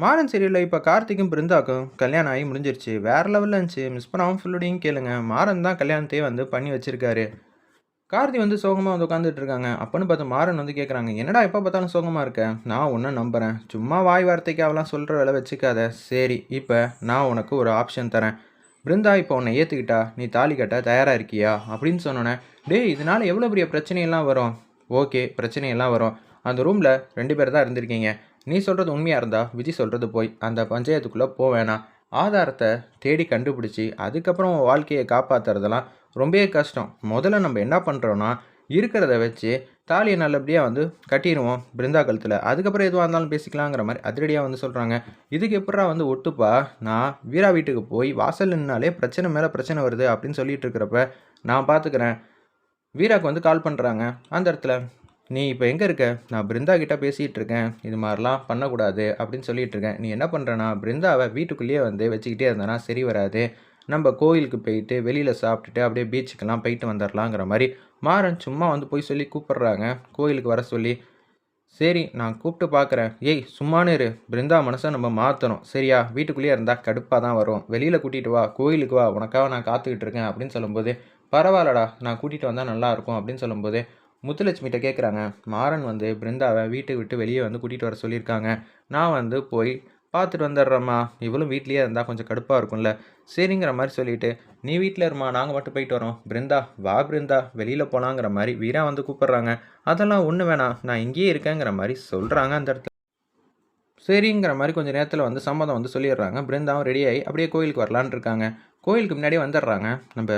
மாறன் சீரியலில் இப்போ கார்த்திக்கும் பிருந்தாக்கும் கல்யாணம் ஆகி முடிஞ்சிருச்சு. வேற லெவலில் இருந்துச்சு. மிஸ் பண்ணாமல் ஃபுல்லோடையும் கேளுங்க. மாறன் தான் கல்யாணத்தையே வந்து பண்ணி வச்சிருக்காரு. கார்த்தி வந்து சோகமாக வந்து உட்காந்துட்டு இருக்காங்க. அப்பன்னு பார்த்து மாறன் வந்து கேட்குறாங்க என்னடா எப்போ பார்த்தாலும் சோகமாக இருக்க? நான் ஒன்றும் நம்புகிறேன் சும்மா வாய் வார்த்தைக்கு அவெல்லாம் சொல்கிற வேலை வச்சுக்காத. சரி இப்போ நான் உனக்கு ஒரு ஆப்ஷன் தரேன். பிருந்தா இப்போ உன்னை ஏற்றுக்கிட்டா நீ தாலி கட்ட தயாராக இருக்கியா? அப்படின்னு சொன்னோன்னே டேய் இதனால் எவ்வளோ பெரிய பிரச்சனையெல்லாம் வரும்? ஓகே பிரச்சனையெல்லாம் வரும். அந்த ரூமில் ரெண்டு பேர் தான் இருந்திருக்கீங்க. நீ சொல்கிறது உண்மையாக இருந்தா விஜய் சொல்கிறது போய் அந்த பஞ்சாயத்துக்குள்ளே போவேணாம் ஆதாரத்தை தேடி கண்டுபிடிச்சி அதுக்கப்புறம் உன் வாழ்க்கையை காப்பாற்றுறதெல்லாம் ரொம்பவே கஷ்டம். முதல்ல நம்ம என்ன பண்ணுறோன்னா இருக்கிறத வச்சு தாலியை நல்லபடியாக வந்து கட்டிடுவோம் பிருந்தா கழுத்தில் அதுக்கப்புறம் எதுவாக இருந்தாலும் பேசிக்கலாங்கிற மாதிரி அதிரடியாக வந்து சொல்கிறாங்க இதுக்கு எப்படா வந்து ஒட்டுப்பா? நான் வீரா வீட்டுக்கு போய் வாசல் நின்னாலே பிரச்சனை மேலே பிரச்சனை வருது அப்படின்னு சொல்லிட்டு இருக்கிறப்ப நான் பார்த்துக்கிறேன் வீராக்கு வந்து கால் பண்ணுறாங்க அந்த இடத்துல நீ இப்போ எங்கே இருக்க? நான் பிருந்தா கிட்டே பேசிகிட்டு இருக்கேன். இது மாதிரிலாம் பண்ணக்கூடாது அப்படின்னு சொல்லிட்டு இருக்கேன். நீ என்ன பண்ணுறனா பிருந்தாவை வீட்டுக்குள்ளேயே வந்து வச்சுக்கிட்டே இருந்தனா சரி வராது. நம்ம கோயிலுக்கு போயிட்டு வெளியில் சாப்பிட்டுட்டு அப்படியே பீச்சுக்கெல்லாம் போயிட்டு வந்துடலாங்கிற மாதிரி மாறன் சும்மா வந்து போய் சொல்லி கூப்பிட்றாங்க. கோயிலுக்கு வர சொல்லி சரி நான் கூப்பிட்டு பார்க்குறேன் ஏய் சும்மானு இரு. பிருந்தா மனசை நம்ம மாற்றணும் சரியா? வீட்டுக்குள்ளேயே இருந்தால் கடுப்பாக தான் வரும். வெளியில் கூட்டிகிட்டு வா. கோயிலுக்கு வா. உனக்காக நான் காத்துக்கிட்டு இருக்கேன். அப்படின்னு சொல்லும்போது பரவாயில்லடா. நான் கூட்டிகிட்டு வந்தால் நல்லாயிருக்கும் அப்படின்னு சொல்லும்போது முத்துலட்சுமிகிட்ட கேட்குறாங்க மாறன் வந்து பிருந்தாவை வீட்டை விட்டு வெளியே வந்து கூட்டிகிட்டு வர சொல்லியிருக்காங்க. நான் வந்து போய் பார்த்துட்டு வந்துடுறேம்மா. இவளும் வீட்லேயே இருந்தால் கொஞ்சம் கடுப்பாக இருக்கும்ல. சரிங்கிற மாதிரி சொல்லிட்டு நீ வீட்டில் இருமா நாங்கள் மட்டும் போயிட்டு வரோம். பிருந்தா வா பிருந்தா வெளியில் போகலாங்கிற மாதிரி வீரா வந்து கூப்பிட்றாங்க. அதெல்லாம் ஒன்று வேணாம். நான் இங்கேயே இருக்கேங்கிற மாதிரி சொல்கிறாங்க அந்த இடத்துல. சரிங்கிற மாதிரி கொஞ்சம் நேரத்தில் வந்து சம்மதம் வந்து சொல்லிடுறாங்க. பிருந்தாவும் ரெடியாகி அப்படியே கோயிலுக்கு வரலான்னு இருக்காங்க. கோயிலுக்கு முன்னாடியே வந்துடுறாங்க. நம்ம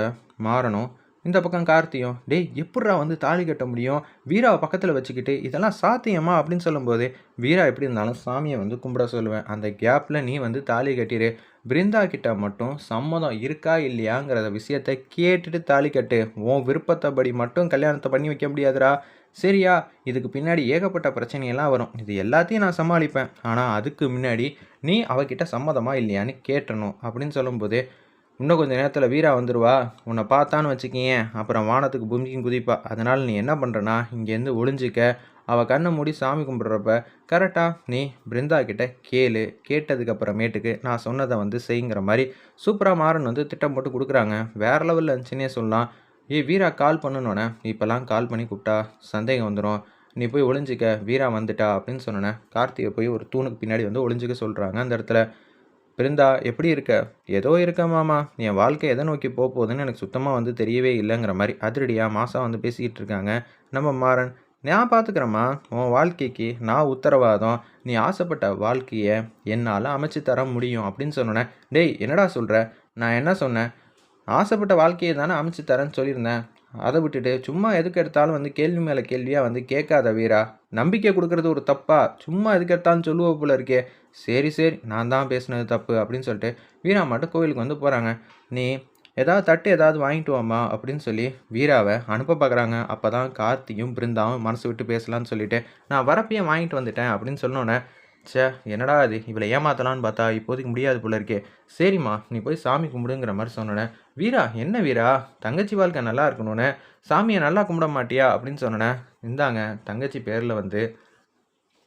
மாறணும் இந்த பக்கம் கார்த்தியும் டேய் எப்பட்றா வந்து தாலி கட்ட முடியும்? வீராவை பக்கத்தில் வச்சுக்கிட்டு இதெல்லாம் சாத்தியமா? அப்படின்னு சொல்லும்போது வீரா எப்படி இருந்தாலும் சாமியை வந்து கும்பிட சொல்லுவேன். அந்த கேப்பில் நீ வந்து தாலி கட்டிடு. பிருந்தா கிட்ட மட்டும் சம்மதம் இருக்கா இல்லையாங்கிற விஷயத்த கேட்டுட்டு தாலி கட்டு. உன் விருப்பத்தைப்படி மட்டும் கல்யாணத்தை பண்ணி வைக்க முடியாதுடா. சரியா? இதுக்கு பின்னாடி ஏகப்பட்ட பிரச்சனையெல்லாம் வரும். இது எல்லாத்தையும் நான் சமாளிப்பேன். ஆனால் அதுக்கு முன்னாடி நீ அவகிட்ட சம்மதமா இல்லையான்னு கேட்டணும். அப்படின்னு சொல்லும்போது இன்னும் கொஞ்சம் நேரத்தில் வீரா வந்துடுவா உன்னை பார்த்தான்னு வச்சுக்கிங்க அப்புறம் வானத்துக்கு பூமிக்கும் குதிப்பா. அதனால் நீ என்ன பண்ணுறனா இங்கேருந்து ஒளிஞ்சிக்க. அவள் கண்ணை மூடி சாமி கும்பிட்றப்ப கரெக்டாக நீ பிருந்தா கிட்ட கேளு. கேட்டதுக்கப்புறமேட்டுக்கு நான் சொன்னதை வந்து செய்யுங்கிற மாதிரி சூப்பராக மாறன் வந்து திட்டம் போட்டு கொடுக்குறாங்க. வேறு லெவலில் இருந்துச்சுன்னே சொல்லலாம். ஏ வீரா கால் பண்ணணுன்னே இப்போல்லாம் கால் பண்ணி கூப்பிட்டா சந்தேகம் வந்துடும் நீ போய் ஒளிஞ்சிக்க. வீரா வந்துட்டா. அப்படின்னு சொன்னேன் கார்த்திகை போய் ஒரு தூணுக்கு பின்னாடி வந்து ஒளிஞ்சிக்க சொல்கிறாங்க அந்த இடத்துல. பிருந்தா எப்படி இருக்க? ஏதோ இருக்க மாமா. என் வாழ்க்கை எதை நோக்கி போக போகுதுன்னு எனக்கு சுத்தமாக வந்து தெரியவே இல்லைங்கிற மாதிரி அதிரடியாக மாசாக வந்து பேசிக்கிட்டு இருக்காங்க நம்ம மாறன். நான் பார்த்துக்கிறேம்மா உன் வாழ்க்கைக்கு நான் உத்தரவாதம். நீ ஆசைப்பட்ட வாழ்க்கையை என்னால் அமைச்சு தர முடியும் அப்படின்னு சொன்னேன் டேய் என்னடா சொல்கிற நான் என்ன சொன்னேன்? ஆசைப்பட்ட வாழ்க்கையை தானே அமைச்சு தரேன்னு சொல்லியிருந்தேன். அதை விட்டுட்டு சும்மா எதுக்கு எடுத்தாலும் வந்து கேள்வி மேலே கேள்வியாக வந்து கேட்காத வீரா. நம்பிக்கை கொடுக்கறது ஒரு தப்பா? சும்மா எதுக்கு எடுத்தாலும் சொல்லுவ போல இருக்கே. சரி சரி நான் தான் பேசினது தப்பு அப்படின்னு சொல்லிட்டு வீரா மட்டும் கோவிலுக்கு வந்து போகிறாங்க நீ ஏதாவது தட்டு ஏதாவது வாங்கிட்டு வாமா அப்படின்னு சொல்லி வீராவை அனுப்ப பார்க்குறாங்க அப்போ தான் கார்த்தியும் பிருந்தாவும் மனசு விட்டு பேசலான்னு சொல்லிவிட்டு நான் வரப்பையே வாங்கிட்டு வந்துட்டேன் அப்படின்னு சொன்னோன்னே ச்சே என்னடா அது இவளை ஏமாத்தலான்னு பார்த்தா இப்போதைக்கு முடியாது போல இருக்கே. சரிம்மா நீ போய் சாமி கும்பிடுங்கிற மாதிரி சொன்னோன்னே வீரா என்ன வீரா? தங்கச்சி வாழ்க்கை நல்லா இருக்கணும்னு சாமியை நல்லா கும்பிட மாட்டியா? அப்படின்னு சொன்னோன்னே இந்தாங்க தங்கச்சி பேரில் வந்து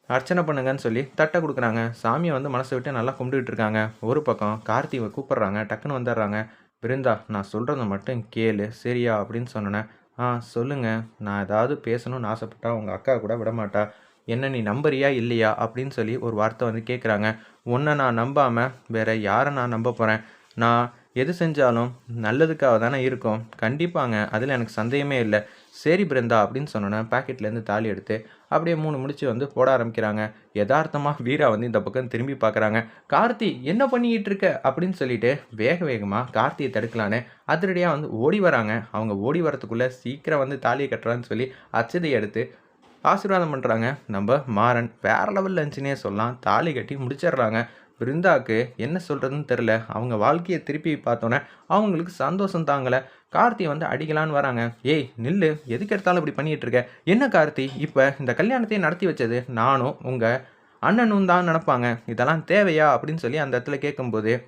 அர்ச்சனை பண்ணுங்கன்னு சொல்லி தட்டை கொடுக்குறாங்க. சாமியை வந்து மனசை விட்டு நல்லா கும்பிட்டுட்டு இருக்காங்க. ஒரு பக்கம் கார்த்திகை கூப்பிட்றாங்க டக்குன்னு வந்துடுறாங்க. பிருந்தா நான் சொல்கிறத மட்டும் கேளு சரியா? அப்படின்னு சொன்னோன்னே ஆ சொல்லுங்கள் நான் ஏதாவது பேசணும்னு ஆசைப்பட்டா உங்கள் அக்கா கூட விட மாட்டா. என்ன நீ நம்புறியா இல்லையா? அப்படின்னு சொல்லி ஒரு வார்த்தை வந்து கேட்குறாங்க உன்னை நான் நம்பாமல் வேற யாரை நான் நம்ப போகிறேன் நான் எது செஞ்சாலும் நல்லதுக்காக தானே இருக்கும். கண்டிப்பாங்க அதில் எனக்கு சந்தேகமே இல்லை. சரி பிருந்தா அப்படின்னு சொன்னோன்னே பாக்கெட்லேருந்து தாலி எடுத்து அப்படியே மூணு முடிச்சு வந்து போட ஆரம்பிக்கிறாங்க. யதார்த்தமாக வீரா வந்து இந்த பக்கம் திரும்பி பார்க்குறாங்க கார்த்தி என்ன பண்ணிக்கிட்டு இருக்க? அப்படின்னு சொல்லிட்டு வேக வேகமாக கார்த்தியை தடுக்கலான்னு அதிரடியாக வந்து ஓடி வராங்க. அவங்க ஓடி வரத்துக்குள்ளே சீக்கிரம் வந்து தாலியை கட்டுறான்னு சொல்லி அச்சதை எடுத்து ஆசீர்வாதம் பண்ணுறாங்க நம்ம மாறன் வேற லெவலில் இருந்துச்சுன்னே சொல்லலாம். தாலி கட்டி முடிச்சிடுறாங்க. பிருந்தாக்கு என்ன சொல்கிறதுன்னு தெரில அவங்க வாழ்க்கையை திருப்பி பார்த்தோன்னே அவங்களுக்கு சந்தோஷம் தாங்கலை. கார்த்தி வந்து அடிக்கலான்னு வராங்க. ஏய் நில்லு. எதுக்கு எடுத்தாலும் இப்படி பண்ணிகிட்டு இருக்க? என்ன கார்த்தி? இப்போ இந்த கல்யாணத்தையும் நடத்தி வச்சது நானும் உங்கள் அண்ணனும் தான் நினப்பாங்க. இதெல்லாம் தேவையா? அப்படின்னு சொல்லி அந்த இடத்துல கேட்கும்போது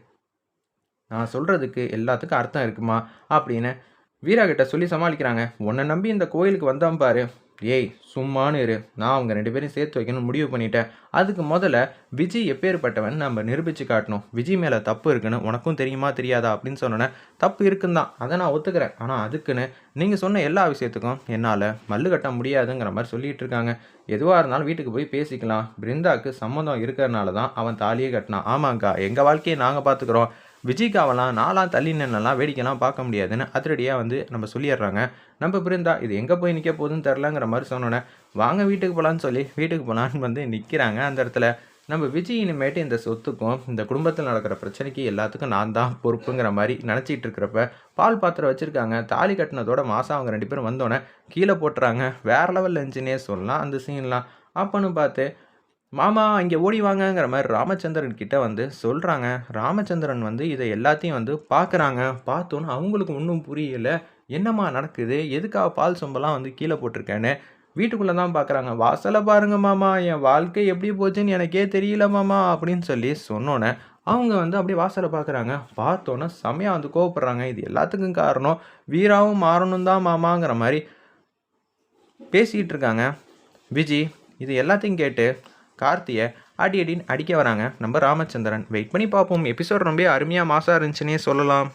நான் சொல்கிறதுக்கு எல்லாத்துக்கும் அர்த்தம் இருக்குமா? அப்படின்னு வீரா கிட்ட சொல்லி சமாளிக்கிறாங்க. உன்னை நம்பி இந்த கோயிலுக்கு வந்தான் பாரு. ஏய் சும்மானு இரு. நான் அவங்க ரெண்டு பேரையும் சேர்த்து வைக்கணும்னு முடிவு பண்ணிட்டேன். அதுக்கு முதல்ல விஜய் எப்பேற்பட்டவன் நம்ம நிரூபித்து காட்டணும். விஜய் மேலே தப்பு இருக்குன்னு உனக்கும் தெரியுமா தெரியாதா அப்படின்னு சொன்னோன்னே தப்பு இருக்குன்னு தான் அதை நான் ஒத்துக்கிறேன். ஆனால் அதுக்குன்னு நீங்கள் சொன்ன எல்லா விஷயத்துக்கும் என்னால் மல்லு கட்ட முடியாதுங்கிற மாதிரி சொல்லிட்டு இருக்காங்க. எதுவாக இருந்தாலும் வீட்டுக்கு போய் பேசிக்கலாம். பிருந்தாக்கு சம்மந்தம் இருக்கிறனால தான் அவன் தாலியே கட்டினான். ஆமாங்க்கா எங்கள் வாழ்க்கையை நாங்கள் பார்த்துக்குறோம் விஜய்காவெல்லாம் நாலாம் தள்ளி நின்னெல்லாம் வேடிக்கைலாம் பார்க்க முடியாதுன்னு அதிரடியாக வந்து நம்ம சொல்லிடுறாங்க. நம்ம பிருந்தா இது எங்கே போய் நிற்க போகுதுன்னு தெரிலங்கிற மாதிரி சொன்னோன்னே வாங்க வீட்டுக்கு போகலான்னு சொல்லி வீட்டுக்கு போகலான்னு வந்து நிற்கிறாங்க அந்த இடத்துல. நம்ம விஜய் இனிமேட்டு இந்த சொத்துக்கும் இந்த குடும்பத்தில் நடக்கிற பிரச்சனைக்கு எல்லாத்துக்கும் நான் தான் பொறுப்புங்கிற மாதிரி நினச்சிட்டு இருக்கிறப்ப பால் பாத்திரம் வச்சுருக்காங்க. தாலி கட்டினதோட மாதம் அவங்க ரெண்டு பேரும் வந்தோடனே கீழே போட்டுறாங்க. வேறு லெவல் இருந்துச்சுன்னே சொல்லலாம் அந்த சீன்லாம் அப்போன்னு பார்த்து மாமா இங்கே ஓடி வாங்கங்கிற மாதிரி ராமச்சந்திரன் கிட்ட வந்து சொல்கிறாங்க ராமச்சந்திரன் வந்து இதை எல்லாத்தையும் வந்து பார்க்குறாங்க பார்த்தோன்னு அவங்களுக்கு ஒன்றும் புரியலை. என்னம்மா நடக்குது? எதுக்காக பால் சொம்பெல்லாம் வந்து கீழே போட்டிருக்கேன்னு? வீட்டுக்குள்ளே தான் பார்க்குறாங்க வாசலை பாருங்க மாமா என் வாழ்க்கை எப்படி போச்சுன்னு எனக்கே தெரியல மாமா அப்படின்னு சொல்லி சொன்னோன்னே அவங்க வந்து அப்படியே வாசலை பார்க்குறாங்க பார்த்தோன்னே செமையாக வந்து கோவப்படுறாங்க. இது எல்லாத்துக்கும் காரணம் வீராவும் மாறணும் தான் மாமாங்கிற மாதிரி பேசிகிட்டு இருக்காங்க. விஜி இது எல்லாத்தையும் கேட்டு கார்த்தியை அடி அடின்னு அடிக்க வராங்க. நம்ம ராமச்சந்திரன். வெயிட் பண்ணி பார்ப்போம். எபிசோட் ரொம்ப அருமையாக மாசாக இருந்துச்சுன்னே சொல்லலாம்.